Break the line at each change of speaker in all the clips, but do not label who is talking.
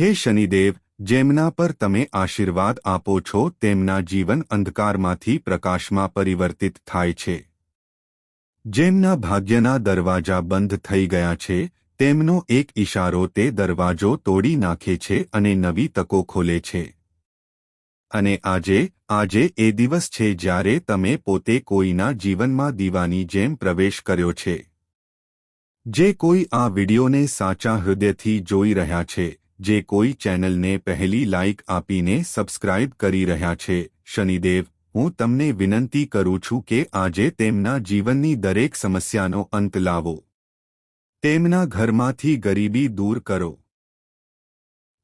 હે શનિદેવ, જેમના પર તમે આશીર્વાદ આપો છો, તેમના જીવન અંધકારમાંથી પ્રકાશમાં પરિવર્તિત થાય છે. જેમના ભાગ્યના દરવાજા બંધ થઈ ગયા છે, તેમનો એક ઇશારો તે દરવાજો તોડી નાખે છે અને નવી તકો ખોલે છે. અને આજે આજે એ દિવસ છે જ્યારે તમે પોતે કોઈના જીવનમાં દીવાની જેમ પ્રવેશ કર્યો છે. જે કોઈ આ વિડીયોને સાચા હૃદયથી જોઈ રહ્યા છે જે કોઈ ચેનલને પહેલી લાઇક આપીને સબસ્ક્રાઇબ કરી રહ્યા છે. શનિદેવ, હું તમને વિનંતી કરું છું કે આજે તેમના જીવનની દરેક સમસ્યાનો અંત લાવો. તેમના ઘરમાંથી ગરીબી દૂર કરો.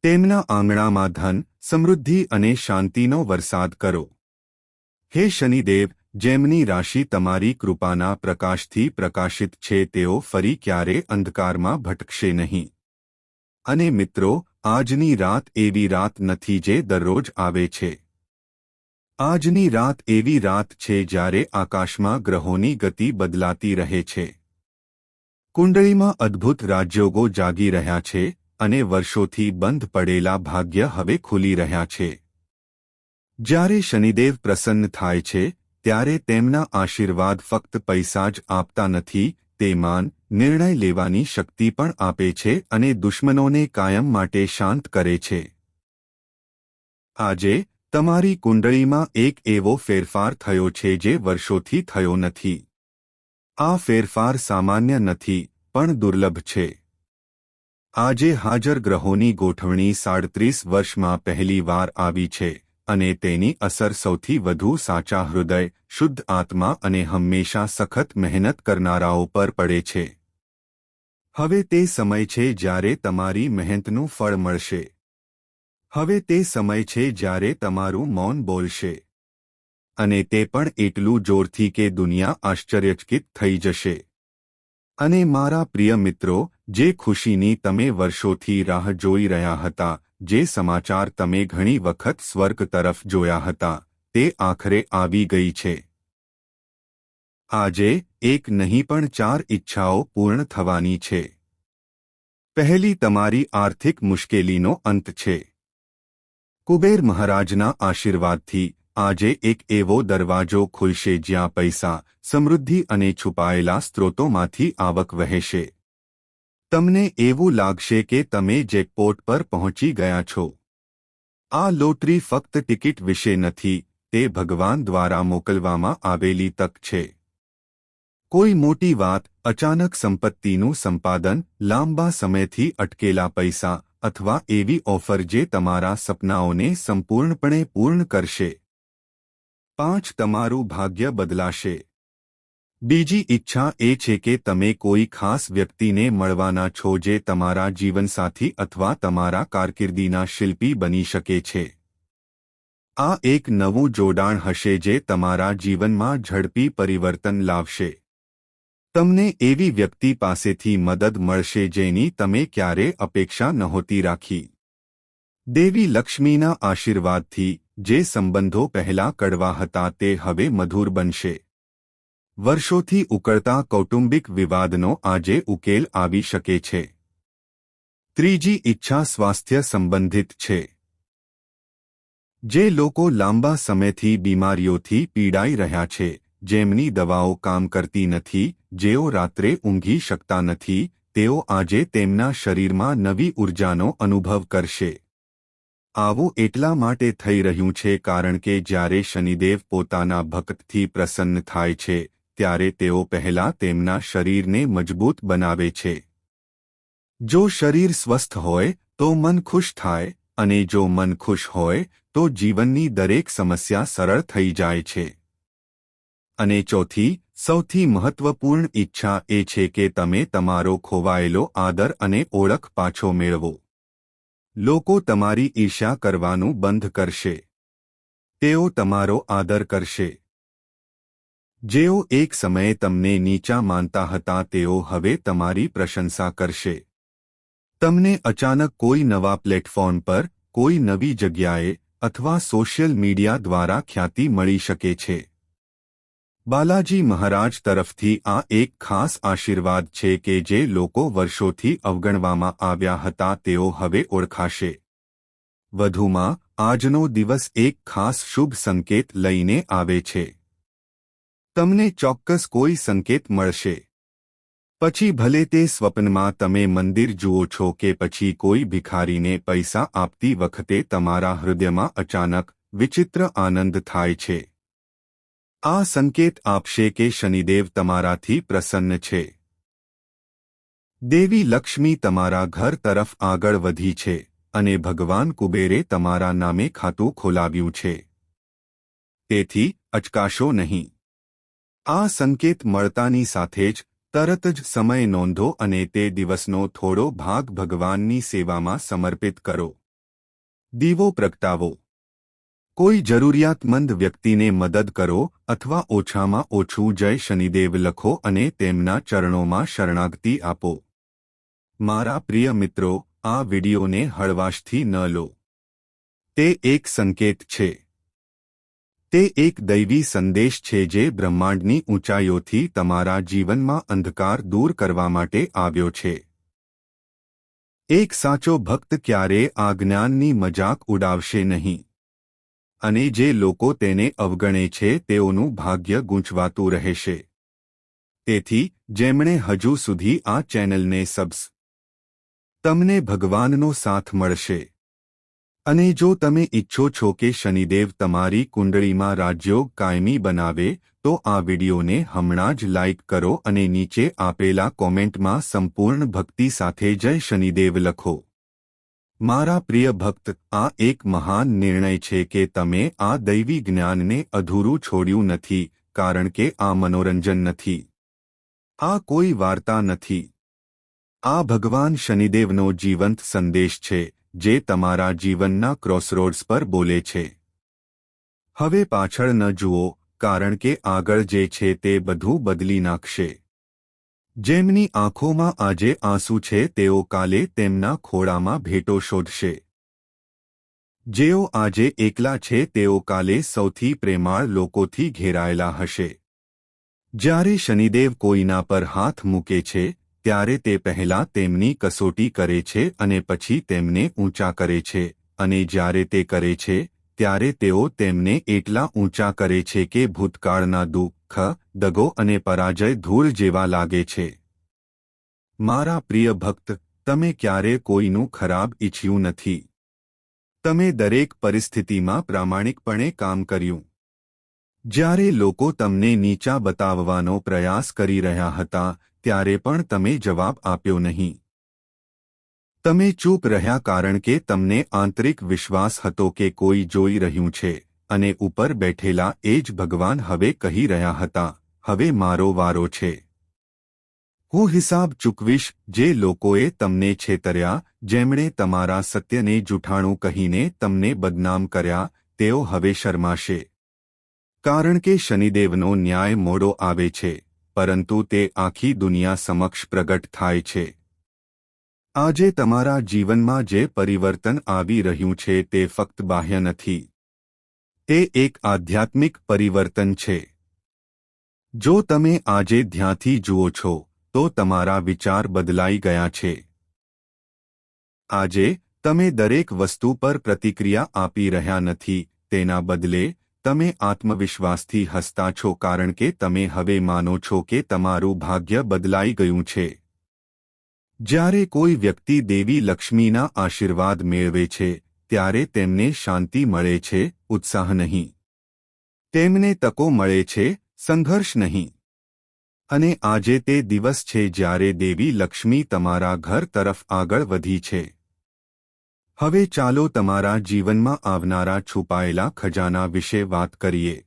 તેમના આંગણામાં ધન, સમૃદ્ધિ અને શાંતિનો વરસાદ કરો. હે શનિદેવ, જેમની રાશિ તમારી કૃપાના પ્રકાશથી પ્રકાશિત છે, તેઓ ફરી ક્યારે અંધકારમાં ભટકશે નહીં. અને મિત્રો, આજની રાત એવી રાત નથી જે દરરોજ આવે છે. આજની રાત એવી રાત છે જ્યારે આકાશમાં ગ્રહોની ગતિ બદલાતી રહે છે. કુંડળીમાં અદ્ભુત રાજયોગો જાગી રહ્યા છે અને વર્ષોથી બંધ પડેલા ભાગ્ય હવે ખુલી રહ્યા છે. જ્યારે શનિદેવ પ્રસન્ન થાય છે, ત્યારે તેમના આશીર્વાદ ફક્ત પૈસા જ આપતા નથી, તે માન નિર્ણય લેવાની શક્તિ પણ આપે છે અને દુશ્મનોને કાયમ માટે શાંત કરે છે. આજે, તમારી કુંડળીમાં એક એવો ફેરફાર થયો છે જે વર્ષોથી થયો નથી. આ ફેરફાર સામાન્ય નથી, પણ દુર્લભ છે. આજે હાજર ગ્રહોની ગોઠવણી સાડત્રીસ વર્ષમાં પહેલી વાર આવી છે, અને તેની અસર સૌથી વધુ સાચા હૃદય, શુદ્ધ આત્મા અને હંમેશા સખત મહેનત કરનારાઓ પર પડે છે. હવે તે સમય છે જ્યારે તમારી મહેનતનું ફળ મળશે. હવે તે સમય છે જ્યારે તમારું મૌન બોલશે. અને તે પણ એટલું જોરથી કે દુનિયા આશ્ચર્યચકિત થઈ જશે. અને મારા પ્રિય મિત્રો, જે ખુશીની તમે વર્ષોથી રાહ જોઈ રહ્યા હતા, જે સમાચાર તમે ઘણી વખત સ્વર્ગ તરફ જોયા હતા, તે આખરે આવી ગઈ છે. આજે એક નહીં પણ ચાર ઈચ્છાઓ પૂર્ણ થવાની છે. પહેલી તમારી આર્થિક મુશ્કેલીનો અંત છે. કુબેર મહારાજના આશીર્વાદથી આજે એક એવો દરવાજો ખુલશે જ્યાં પૈસા, સમૃદ્ધિ અને છુપાયેલા સ્ત્રોતોમાંથી આવક વહેશે. તમને એવું લાગશે કે તમે જેકપોટ પર પહોંચી ગયા છો. આ લોટરી ફક્ત ટિકિટ વિશે નથી, તે ભગવાન દ્વારા મોકલવામાં આવેલી તક છે. કોઈ મોટી વાત અચાનક સંપત્તિનું સંપાદન લાંબા સમયથી અટકેલા પૈસા અથવા એવી ઓફર જે તમારા સપનાઓને સંપૂર્ણપણે પૂર્ણ કરશે. પાંચ, તમારું ભાગ્ય બદલાશે. બીજી ઈચ્છા એ છે કે તમે કોઈ ખાસ વ્યક્તિને મળવાના છો જે તમારા જીવનસાથી અથવા તમારા કારકિર્દીના શિલ્પી બની શકે છે. આ એક નવું જોડાણ હશે જે તમારા જીવનમાં ઝડપી પરિવર્તન લાવશે. તમને એવી વ્યક્તિ પાસેથી મદદ મળશે જેની તમે ક્યારે અપેક્ષા નહોતી રાખી. દેવી લક્ષ્મીના આશીર્વાદથી જે સંબંધો પહેલા કડવા હતા તે હવે મધુર બનશે. વર્ષોથી ઉકળતા કૌટુંબિક વિવાદનો આજે ઉકેલ આવી શકે છે. ત્રીજી ઈચ્છા સ્વાસ્થ્ય સંબંધિત છે. જે લોકો લાંબા સમયથી બીમારીઓથી પીડાઈ રહ્યા છે. જેમની દવાઓ કામ કરતી નથી, જેઓ રાત્રે ઊંઘી શકતા નથી, તેઓ આજે તેમના શરીરમાં નવી ઉર્જાનો અનુભવ કરશે. આવું એટલા માટે થઈ રહ્યું છે કારણ કે જ્યારે શનિદેવ પોતાના ભક્તથી પ્રસન્ન થાય છે, ત્યારે તેઓ પહેલા તેમના શરીરને મજબૂત બનાવે છે. જો શરીર સ્વસ્થ હોય, તો મન ખુશ થાય, અને જો મન ખુશ હોય, તો જીવનની દરેક સમસ્યા સરળ થઈ જાય છે. અને ચોથી, સૌથી મહત્વપૂર્ણ ઈચ્છા એ છે કે તમે તમારો ખોવાયેલો આદર અને ઓળખ પાછો મેળવો. લોકો તમારી ઈર્ષા કરવાનું બંધ કરશે. તેઓ તમારો આદર કરશે. જેઓ એક સમયે તમને નીચા માનતા હતા તેઓ હવે તમારી પ્રશંસા કરશે. તમને અચાનક કોઈ નવા પ્લેટફોર્મ પર, કોઈ નવી જગ્યાએ અથવા સોશિયલ મીડિયા દ્વારા ખ્યાતિ મળી શકે છે. બાલાજી મહારાજ તરફથી આ એક ખાસ આશીર્વાદ છે કે જે લોકો વર્ષોથી અવગણવામાં આવ્યા હતા તેઓ હવે ઓળખાશે. વધુમાં, આજનો દિવસ એક ખાસ શુભ સંકેત લઈને આવે છે. તમને ચોક્કસ કોઈ સંકેત મળશે. પછી ભલે તે સ્વપ્નમાં તમે મંદિર જુઓ છો કે પછી કોઈ ભિખારીને પૈસા આપતી વખતે તમારા હૃદયમાં અચાનક વિચિત્ર આનંદ થાય છે. આ સંકેત આપશે કે શનિદેવ તમારાથી પ્રસન્ન છે. દેવી લક્ષ્મી તમારા ઘર તરફ આગળ વધી છે અને ભગવાન કુબેરે તમારા નામે ખાતું ખોલાવ્યું છે. તેથી અચકાશો નહીં. આ સંકેત મળતાની સાથે જ તરત જ સમય નોંધો અને તે દિવસનો થોડો ભાગ ભગવાનની સેવામાં સમર્પિત કરો. દીવો પ્રગટાવો. કોઈ જરૂરિયાતમંદ વ્યક્તિને મદદ કરો અથવા ઓછામાં ઓછું જય શનિદેવ લખો અને તેમના ચરણોમાં શરણાગતિ આપો. મારા પ્રિય મિત્રો, આ વિડીયોને હળવાશથી ન લો. તે એક સંકેત છે. તે એક દૈવી સંદેશ છે જે બ્રહ્માંડની ઊંચાઈઓથી તમારા જીવનમાં અંધકાર દૂર કરવા માટે આવ્યો છે. એક સાચો ભક્ત ક્યારે આ જ્ઞાનની મજાક ઉડાવશે નહીં. અને જે લોકો તેને અવગણે છે તેઓનું ભાગ્ય ગૂંચવાતું રહેશે. તેથી, જેમણે હજુ સુધી આ ચેનલને સબ્સ તમને ભગવાનનો સાથ મળશે. અને જો તમે ઈચ્છો છો કે શનિદેવ તમારી કુંડળીમાં રાજયોગ કાયમી બનાવે, તો આ વિડિયોને હમણાં જ લાઇક કરો અને નીચે આપેલા કોમેન્ટમાં સંપૂર્ણ ભક્તિ સાથે જય શનિદેવ લખો. મારા પ્રિય ભક્ત, આ એક મહાન નિર્ણય છે કે તમે આ દૈવી જ્ઞાનને અધૂરું છોડ્યું નથી, કારણ કે આ મનોરંજન નથી. આ કોઈ વાર્તા નથી. આ ભગવાન શનિદેવનો જીવંત સંદેશ છે, જે તમારા જીવનના ક્રોસરોડ્સ પર બોલે છે. હવે પાછળ ન જુઓ, કારણ કે આગળ જે છે તે બધું બદલી નાખશે. જેમની આંખોમાં આજે આંસુ છે, તેઓ કાલે તેમના ખોળામાં ભેટો શોધશે. જેઓ આજે એકલા છે, તેઓ કાલે સૌથી પ્રેમાળ લોકોથી ઘેરાયેલા હશે. જ્યારે શનિદેવ કોઈના પર હાથ મૂકે છે, ત્યારે તે પહેલા તેમની કસોટી કરે છે અને પછી તેમને ઊંચા કરે છે અને જ્યારે તે કરે છે ત્યારે તેઓ તેમને એટલા ઊંચા કરે છે કે ભૂતકાળના દુઃખ, દગો અને પરાજય ધૂળ જેવા લાગે છે. મારા પ્રિય ભક્ત, તમે ક્યારે કોઈનું ખરાબ ઈચ્છ્યું નથી. તમે દરેક પરિસ્થિતિમાં પ્રામાણિકપણે કામ કર્યું. જ્યારે લોકો તમને નીચા બતાવવાનો પ્રયાસ કરી રહ્યા હતા, ત્યારે પણ તમે જવાબ આપ્યો નહીં. તમે ચૂપ રહ્યા કારણ કે તમને આંતરિક વિશ્વાસ હતો કે કોઈ જોઈ રહ્યું છે, અને ઉપર બેઠેલા એ જ ભગવાન હવે કહી રહ્યા હતા, હવે મારો વારો છે. હું હિસાબ ચૂકવીશ, જે લોકોએ તમને છેતર્યા, જેમણે તમારા સત્યને જૂઠાણું કહીને તમને બદનામ કર્યા, તેઓ હવે શરમાશે. કારણ કે શનિદેવનો ન્યાય મોડો આવે છે, પરંતુ તે આખી દુનિયા સમક્ષ પ્રગટ થાય છે. આજે તમારા જીવનમાં જે પરિવર્તન આવી રહ્યું છે તે ફક્ત બાહ્ય નથી. તે એક આધ્યાત્મિક પરિવર્તન છે. જો તમે આજે ધ્યાનથી જુઓ છો, તો તમારા વિચાર બદલાઈ ગયા છે. આજે, તમે દરેક વસ્તુ પર પ્રતિક્રિયા આપી રહ્યા નથી, તેના બદલે, તમે આત્મવિશ્વાસથી હસતા છો કારણ કે તમે હવે માનો છો કે તમારું ભાગ્ય બદલાઈ ગયું છે. જ્યારે કોઈ વ્યક્તિ દેવી લક્ષ્મીના આશીર્વાદ મેળવે છે, ત્યારે તેમને શાંતિ મળે છે, ઉત્સાહ નહીં. તેમને તકો મળે છે, સંઘર્ષ નહીં. અને આજે તે દિવસ છે જ્યારે દેવી લક્ષ્મી તમારા ઘર તરફ આગળ વધી છે. હવે ચાલો તમારા જીવનમાં આવનારા છુપાયેલા ખજાના વિશે વાત કરીએ.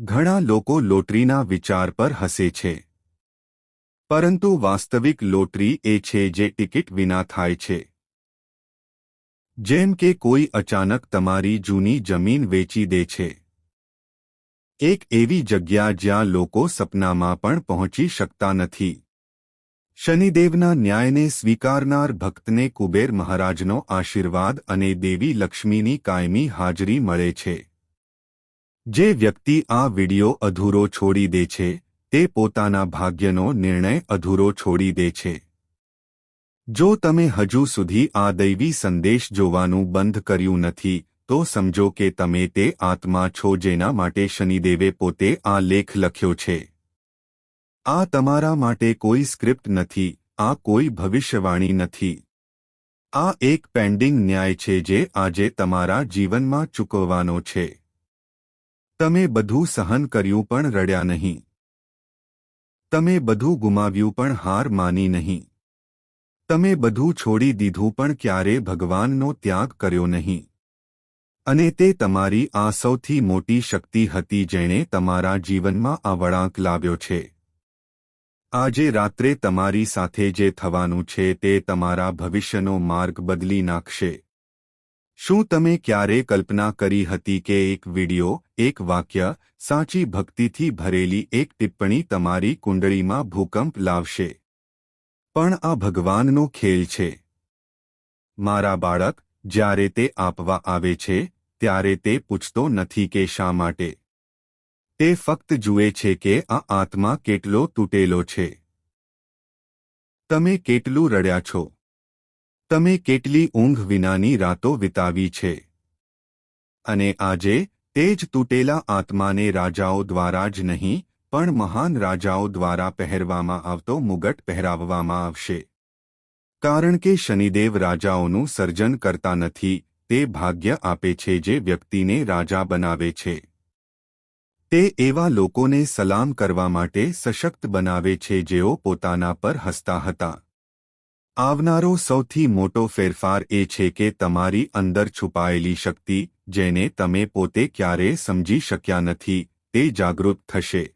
ઘણા લોકો લોટરીના વિચાર પર હસે છે. પરંતુ વાસ્તવિક લોટરી એ છે જે ટિકિટ વિના થાય છે. જેમ કે કોઈ અચાનક તમારી જૂની જમીન વેચી દે છે. એક એવી જગ્યા જ્યાં લોકો સપનામાં પણ પહોંચી શકતા નથી. શનિદેવના ન્યાયને સ્વીકારનાર ભક્તને કુબેર મહારાજનો આશીર્વાદ અને દેવી લક્ષ્મીની કાયમી હાજરી મળે છે. જે વ્યક્તિ આ વિડિયો અધૂરો છોડી દે છે તે પોતાના ભાગ્યનો નિર્ણય અધૂરો છોડી દે છે. જો તમે હજુ સુધી આ દૈવી સંદેશ જોવાનું બંધ કર્યું નથી, તો સમજો કે તમે તે આત્મા છો જેના માટે શનિદેવે પોતે આ લેખ લખ્યો છે. આ તમારા માટે કોઈ સ્ક્રિપ્ટ નથી, આ કોઈ ભવિષ્યવાણી નથી. આ એક પેન્ડિંગ ન્યાય છે જે આજે તમારા જીવનમાં ચૂકવવાનો છે. તમે બધું સહન કર્યું પણ રડ્યા નહીં. તમે બધું ગુમાવ્યું પણ હાર માની નહીં. તમે બધું છોડી દીધું પણ ક્યારે ભગવાનનો ત્યાગ કર્યો નહીં. અને તે તમારી આ સૌથી મોટી શક્તિ હતી જેણે તમારા જીવનમાં આ વળાંક લાવ્યો છે. આજે રાત્રે તમારી સાથે જે થવાનું છે તે તમારા ભવિષ્યનો માર્ગ બદલી નાખશે. શું તમે ક્યારે કલ્પના કરી હતી કે એક વિડિયો, એક વાક્ય, સાચી ભક્તિથી ભરેલી એક ટિપ્પણી તમારી કુંડળીમાં ભૂકંપ લાવશે? પણ આ ભગવાનનો ખેલ છે. મારા બાળક, જ્યારે તે આપવા આવે છે, ત્યારે તે પૂછતો નથી કે શા માટે. તે ફક્ત જુએ છે કે આ આત્મા કેટલો તૂટેલો છે. તમે કેટલું રડ્યા છો? તમે કેટલી ઊંઘ વિનાની રાતો વિતાવી છે? અને આજે તે જ તૂટેલા આત્માને રાજાઓ દ્વારા જ નહીં, પણ મહાન રાજાઓ દ્વારા પહેરવામાં આવતો મુગટ પહેરાવવામાં આવશે. કારણ કે શનિદેવ રાજાઓનું સર્જન કરતા નથી, તે ભાગ્ય આપે છે જે વ્યક્તિને રાજા બનાવે છે. તે એવા લોકોને સલામ કરવા માટે સશક્ત બનાવે છે જેઓ પોતાના પર હસતા હતા. આવનારો સૌથી મોટો ફેરફાર એ છે કે તમારી અંદર છુપાયેલી શક્તિ, જેને તમે પોતે ક્યારેય સમજી શક્યા નથી, તે જાગૃત થશે.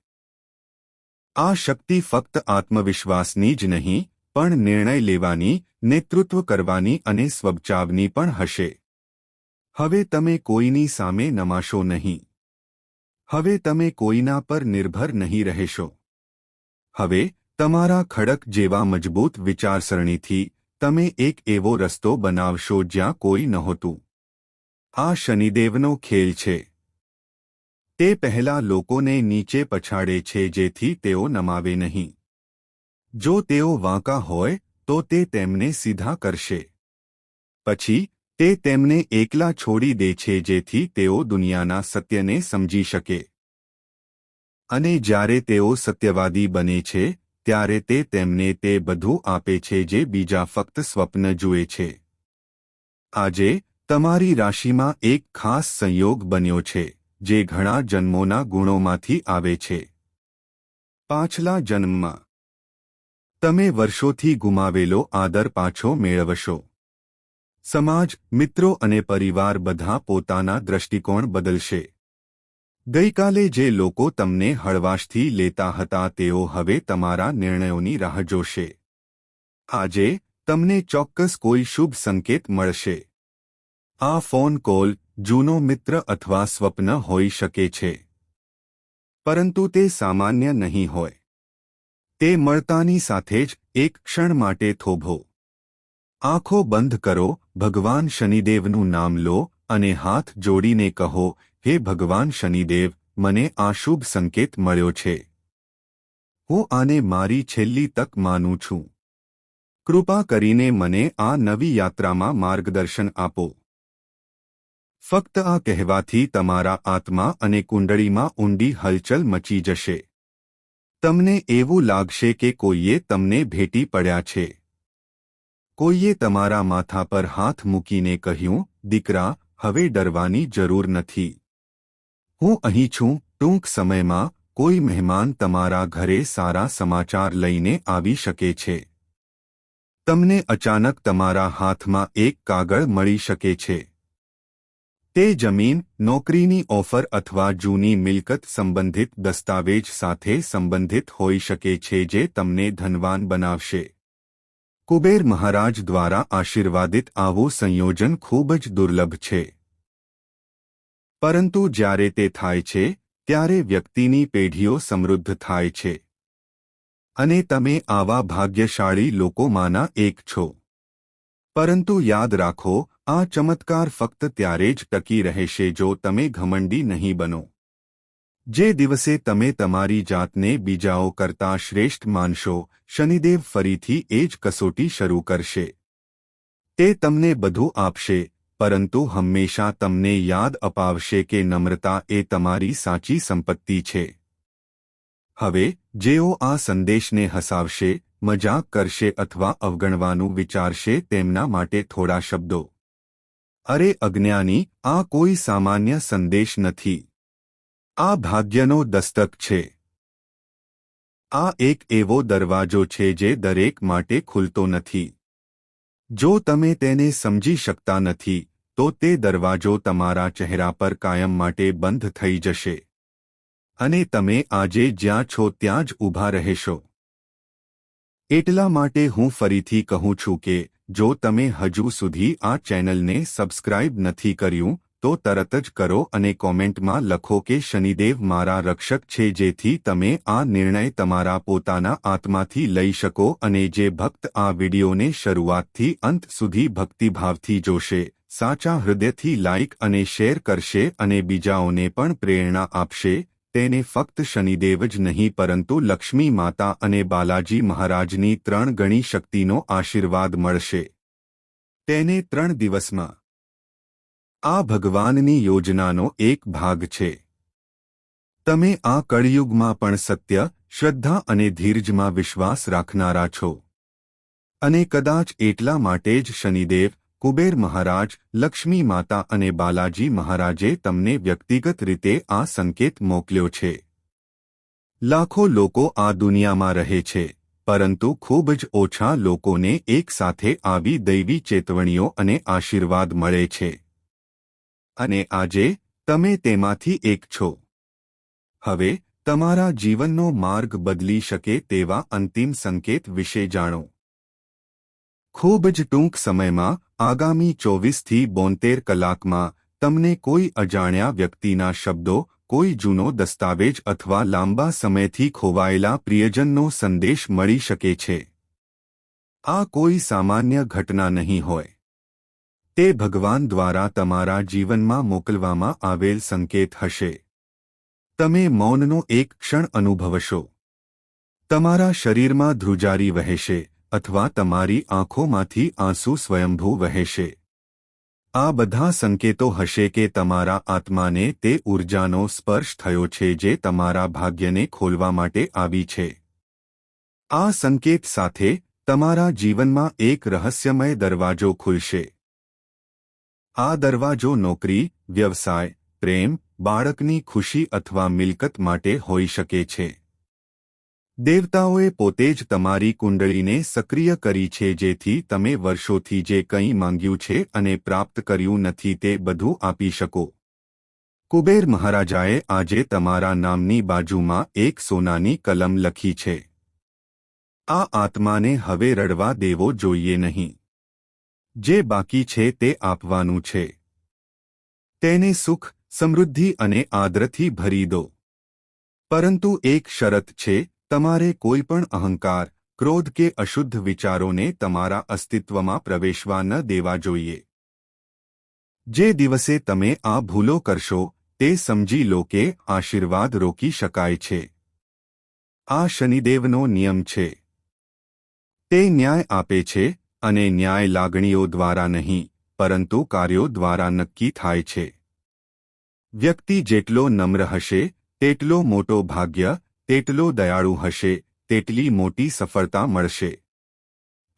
આ શક્તિ ફક્ત આત્મવિશ્વાસની જ નહીં, પણ નિર્ણય લેવાની, નેતૃત્વ કરવાની અને સ્વબચાવની પણ હશે. હવે તમે કોઈની સામે નમાશો નહીં. હવે તમે કોઈના પર નિર્ભર નહીં રહેશો. હવે તમારા ખડક જેવા મજબૂત વિચારસરણીથી તમે એક એવો રસ્તો બનાવશો જ્યાં કોઈ નહોતું. આ શનિદેવનો ખેલ છે. તે પહેલા લોકોને નીચે પછાડે છે જેથી તેઓ નમાવે નહીં. જો તેઓ વાંકા હોય, તો તે તેમને સીધા કરશે. પછી, તે તેમને એકલા છોડી દે છે જેથી તેઓ દુનિયાના સત્યને સમજી શકે. અને જ્યારે તેઓ સત્યવાદી બને છે ત્યારે તે તેમને તે બધું આપે છે જે બીજા ફક્ત સ્વપ્ન જુએ છે. આજે, તમારી રાશિમાં એક ખાસ સંયોગ બન્યો છે, જે ઘણા જન્મોના ગુણોમાંથી આવે છે. પાછલા જન્મમાં, તમે વર્ષોથી ગુમાવેલો આદર પાછો મેળવશો. સમાજ, મિત્રો અને પરિવાર બધા પોતાના દ્રષ્ટિકોણ બદલશે. ગઈકાલે જે લોકો તમને હળવાશથી લેતા હતા તેઓ હવે તમારા નિર્ણયોની રાહ જોશે. આજે તમને ચોક્કસ કોઈ શુભ સંકેત મળશે. આ ફોન કોલ જૂનો મિત્ર અથવા સ્વપ્ન હોઈ શકે છે. પરંતુ તે સામાન્ય નહીં હોય. તે મળતાની સાથે જ એક ક્ષણ માટે થોભો. આંખો બંધ કરો, ભગવાન શનિદેવનું નામ લો અને હાથ જોડીને કહો હે ભગવાન શનિદેવ, મને આ શુભ સંકેત મળ્યો છે. હું આને મારી છેલ્લી તક માનું છું. કૃપા કરીને મને આ નવી યાત્રામાં માર્ગદર્શન આપો. ફક્ત આ કહેવાથી તમારા આત્મા અને કુંડળીમાં ઊંડી હલચલ મચી જશે. તમને એવું લાગશે કે કોઈએ તમને ભેટી પડ્યા છે. કોઈએ તમારા માથા પર હાથ મૂકીને કહ્યું, દીકરા, હવે ડરવાની જરૂર નથી. હું અહીં છું, ટૂંક સમયમાં, કોઈ મહેમાન તમારા ઘરે સારા સમાચાર લઈને આવી શકે છે. તમને અચાનક તમારા હાથમાં એક કાગળ મળી શકે છે. તે જમીન, નોકરીની ઓફર અથવા જૂની મિલકત સંબંધિત દસ્તાવેજ સાથે સંબંધિત હોઈ શકે છે જે તમને ધનવાન બનાવશે. કુબેર મહારાજ દ્વારા આશીર્વાદિત આવું સંયોજન ખૂબ જ દુર્લભ છે. પરંતુ જ્યારે તે થાય છે, ત્યારે વ્યક્તિની પેઢીઓ સમૃદ્ધ થાય છે. અને તમે આવા ભાગ્યશાળી લોકોમાંના એક છો. પરંતુ યાદ રાખો, આ ચમત્કાર ફક્ત ત્યારે જ ટકી રહેશે જો તમે ઘમંડી નહીં બનો. જે દિવસે તમે તમારી જાતને બીજાઓ કરતા શ્રેષ્ઠ માનશો, શનિદેવ ફરીથી એ જ કસોટી શરૂ કરશે. તે તમને બધું આપશે પરંતુ હંમેશા તમને યાદ અપાવશે કે નમ્રતા એ તમારી સાચી સંપત્તિ છે. હવે, જેઓ આ સંદેશને હસાવશે, મજાક કરશે અથવા અવગણવાનું વિચારશે તેમના માટે થોડા શબ્દો. અરે અજ્ઞાની, આ કોઈ સામાન્ય સંદેશ નથી. આ ભાગ્યનો દસ્તક છે. આ એક એવો દરવાજો છે જે દરેક માટે ખુલતો નથી. જો તમે તેને સમજી શકતા નથી તો તે દરવાજો તમારા ચહેરા પર કાયમ માટે બંધ થઈ જશે. અને તમે આજે જ્યાં છો ત્યાં જ ઊભા રહેશો. એટલા માટે હું ફરીથી કહું છું કે, જો તમે હજુ સુધી આ ચેનલને સબસ્ક્રાઇબ નથી કર્યું, તો તરત જ કરો અને કોમેન્ટમાં લખો કે શનિદેવ મારા રક્ષક છે જેથી તમે આ નિર્ણય તમારા પોતાના આત્માથી લઈ શકો અને જે ભક્ત આ વિડિયોને શરૂઆતથી અંત સુધી ભક્તિભાવથી જોશે. સાચા હૃદયથી લાઇક અને શેર કરશે અને બીજાઓને પણ પ્રેરણા આપશે, તેને ફક્ત શનિદેવ જ નહીં પરંતુ લક્ષ્મી માતા અને બાલાજી મહારાજની ત્રણ ગણી શક્તિનો આશીર્વાદ મળશે. તેને ત્રણ દિવસમાં. આ ભગવાનની યોજનાનો એક ભાગ છે. તમે આ કળિયુગમાં પણ સત્ય, શ્રદ્ધા અને ધીરજમાં વિશ્વાસ રાખનારા છો. અને કદાચ એટલા માટે જ શનિદેવ કુબેર મહારાજ, લક્ષ્મી માતા અને બાલાજી મહારાજે તમને વ્યક્તિગત રીતે આ સંકેત મોકલ્યો છે. લાખો લોકો આ દુનિયામાં રહે છે, પરંતુ ખૂબ જ ઓછા લોકોને એક સાથે આવી દૈવી ચેતવણીઓ અને આશીર્વાદ મળે છે. અને આજે, તમે તેમાંથી એક છો. હવે, તમારા જીવનનો માર્ગ બદલી શકે તેવા અંતિમ સંકેત વિશે જાણો. ખૂબ જ ટૂંક સમયમાં, આગામી ચોવીસથી બોતેર કલાકમાં, તમને કોઈ અજાણ્યા વ્યક્તિના શબ્દો, કોઈ જૂનો દસ્તાવેજ અથવા લાંબા સમયથી ખોવાયેલા પ્રિયજનનો સંદેશ મળી શકે છે. આ કોઈ સામાન્ય ઘટના નહીં હોય. તે ભગવાન દ્વારા તમારા જીવનમાં મોકલવામાં આવેલ સંકેત હશે. તમે મૌનનો એક ક્ષણ અનુભવશો. તમારા શરીરમાં ધ્રુજારી વહેશે. અથવા તમારી આંખોમાંથી આંસુ સ્વયંભૂ વહેશે. આ બધા સંકેતો હશે કે તમારા આત્માને તે ઊર્જાનો સ્પર્શ થયો છે જે તમારા ભાગ્યને ખોલવા માટે આવી છે. આ સંકેત સાથે તમારા જીવનમાં એક રહસ્યમય દરવાજો ખુલશે. આ દરવાજો નોકરી, વ્યવસાય, પ્રેમ, બાળકની ખુશી અથવા મિલકત માટે હોઈ શકે છે. દેવતાઓએ પોતે જ તમારી કુંડળીને સક્રિય કરી છે જેથી તમે વર્ષોથી જે કંઈ માંગ્યું છે અને પ્રાપ્ત કર્યું નથી તે બધું આપી શકો. કુબેર મહારાજાએ આજે તમારા નામની બાજુમાં એક સોનાની કલમ લખી છે. આ આત્માને હવે રડવા દેવો જોઈએ નહીં. જે બાકી છે તે આપવાનું છે. તેને સુખ, સમૃદ્ધિ અને આદરથી ભરી દો. પરંતુ એક શરત છે તમારે કોઈપણ અહંકાર, ક્રોધ કે અશુદ્ધ વિચારોને તમારા અસ્તિત્વમાં પ્રવેશવા ન દેવા જોઈએ. જે દિવસે તમે આ ભૂલો કરશો, તે સમજી લો કે આશીર્વાદ રોકી શકાય છે. આ શનિદેવનો નિયમ છે. તે ન્યાય આપે છે અને ન્યાય લાગણીઓ દ્વારા નહીં, પરંતુ કાર્યો દ્વારા નક્કી થાય છે. વ્યક્તિ જેટલો નમ્ર હશે, તેટલો મોટો ભાગ્ય તેટલો દયાળુ હશે, તેટલી મોટી સફળતા મળશે.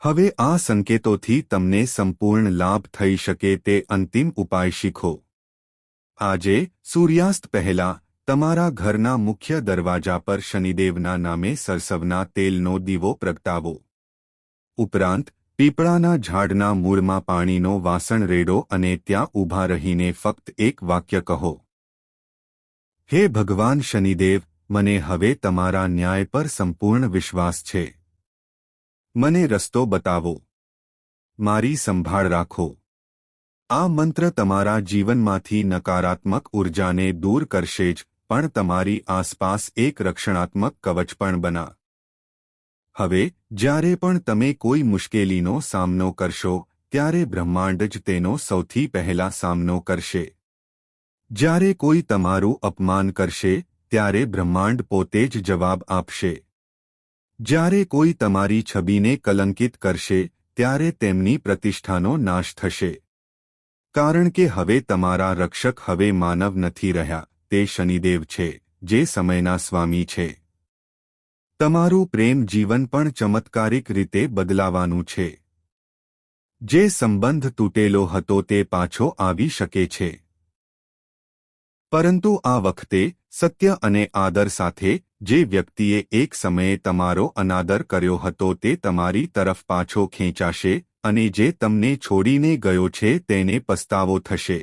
હવે આ સંકેતોથી તમને સંપૂર્ણ લાભ થઈ શકે તે અંતિમ ઉપાય શીખો. આજે, સૂર્યાસ્ત પહેલા, તમારા ઘરના મુખ્ય દરવાજા પર શનિદેવના નામે સરસવના તેલનો દીવો પ્રગટાવો. ઉપરાંત, પીપળાના ઝાડના મૂળમાં પાણીનો વાસણ રેડો અને ત્યાં ઊભા રહીને ફક્ત એક વાક્ય કહો. હે ભગવાન શનિદેવ મને હવે તમારા ન્યાય પર સંપૂર્ણ વિશ્વાસ છે. મને રસ્તો બતાવો. મારી સંભાળ રાખો. આ મંત્ર તમારા જીવનમાંથી નકારાત્મક ઉર્જાને દૂર કરશે જ, પણ તમારી આસપાસ એક રક્ષણાત્મક કવચ પણ બના. હવે, જ્યારે પણ તમે કોઈ મુશ્કેલીનો સામનો કરશો, ત્યારે બ્રહ્માંડ જ તેનો સૌથી પહેલા સામનો કરશે. જ્યારે કોઈ તમારું અપમાન કરશે ત્યારે બ્રહ્માંડ પોતે જ જવાબ આપશે. જ્યારે કોઈ તમારી છબીને કલંકિત કરશે, ત્યારે તેમની પ્રતિષ્ઠાનો નાશ થશે. કારણ કે હવે તમારા રક્ષક હવે માનવ નથી રહ્યા, તે શનિદેવ છે, જે સમયના સ્વામી છે. તમારું પ્રેમ જીવન પણ ચમત્કારિક રીતે બદલાવાનું છે. જે સંબંધ તૂટેલો હતો તે પાછો આવી શકે છે. પરંતુ આ વખતે સત્ય અને આદર સાથે જે વ્યક્તિએ એક સમયે તમારો અનાદર કર્યો હતો તે તમારી તરફ પાછો ખેંચાશે અને જે તમને છોડીને ગયો છે તેને પસ્તાવો થશે.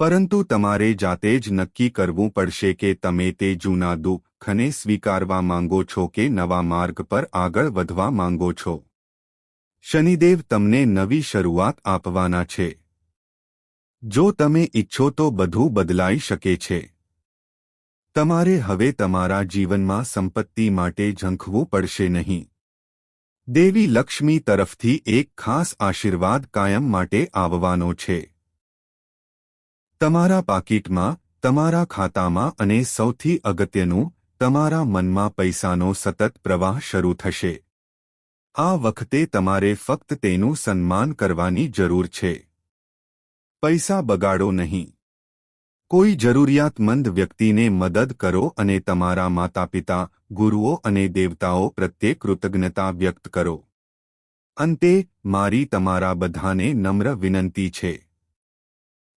પરંતુ તમારે જાતે જ નક્કી કરવું પડશે કે તમે તે જૂના દુઃખને સ્વીકારવા માંગો છો કે નવા માર્ગ પર આગળ વધવા માંગો છો. શનિદેવ તમને નવી શરૂઆત આપવાના છે. જો તમે ઈચ્છો તો બધું બદલાઈ શકે છે. તમારે હવે તમારા જીવનમાં સંપત્તિ માટે ઝંખવું પડશે નહીં. દેવી લક્ષ્મી તરફથી એક ખાસ આશીર્વાદ કાયમ માટે આવવાનો છે. તમારા પાકીટમાં, તમારા ખાતામાં અને સૌથી અગત્યનું, તમારા મનમાં પૈસાનો સતત પ્રવાહ શરૂ થશે. આ વખતે તમારે ફક્ત તેનું સન્માન કરવાની જરૂર છે. પૈસા બગાડો નહીં. કોઈ જરૂરિયાતમંદ વ્યક્તિને મદદ કરો અને તમારા માતાપિતા, ગુરુઓ અને દેવતાઓ પ્રત્યે કૃતજ્ઞતા વ્યક્ત કરો. અંતે, મારી તમારા બધાને નમ્ર વિનંતી છે.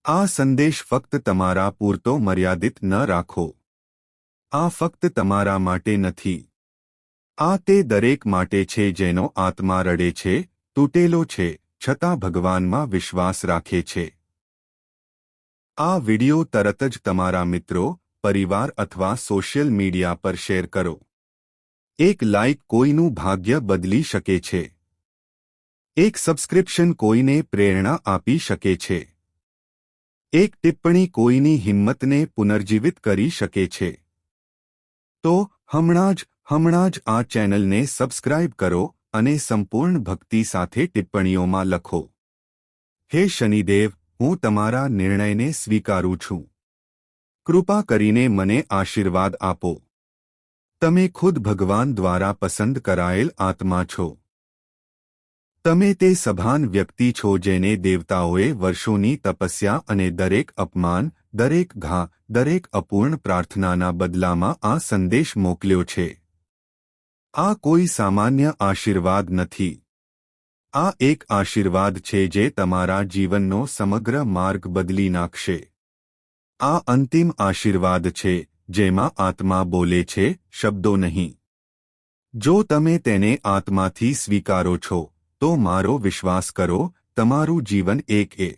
આ સંદેશ ફક્ત તમારા પૂરતો મર્યાદિત ન રાખો. આ ફક્ત તમારા માટે નથી. આ તે દરેક માટે છે જેનો આત્મા રડે છે, તૂટેલો છે, છતાં ભગવાનમાં વિશ્વાસ રાખે છે. આ વિડિયો તરત જ તમારા મિત્રો, પરિવાર અથવા સોશિયલ મીડિયા પર શેર કરો. એક લાઇક કોઈનું ભાગ્ય બદલી શકે છે. એક સબસ્ક્રિપ્શન કોઈને પ્રેરણા આપી શકે છે. એક ટિપ્પણી કોઈની હિંમતને પુનર્જીવિત કરી શકે છે. તો, હમણાં જ હમણાં જ આ ચેનલને સબસ્ક્રાઇબ કરો અને સંપૂર્ણ ભક્તિ સાથે ટિપ્પણીઓમાં લખો. હે શનિદેવ હું તમારા નિર્ણયને સ્વીકારું છું. કૃપા કરીને મને આશીર્વાદ આપો. તમે ખુદ ભગવાન દ્વારા પસંદ કરાયેલ આત્મા છો. તમે તે સભાન વ્યક્તિ છો જેને દેવતાઓએ વર્ષોની તપસ્યા અને દરેક અપમાન, દરેક ઘા, દરેક અપૂર્ણ પ્રાર્થનાના બદલામાં આ સંદેશ મોકલ્યો છે. આ કોઈ સામાન્ય આશીર્વાદ નથી. આ એક આશીર્વાદ છે જે તમારા જીવનનો સમગ્ર માર્ગ બદલી નાખશે. આ અંતિમ આશીર્વાદ છે, જેમાં આત્મા બોલે છે, શબ્દો નહીં. જો તમે તેને આત્માથી સ્વીકારો છો, તો મારો વિશ્વાસ કરો, તમારું જીવન એક એ.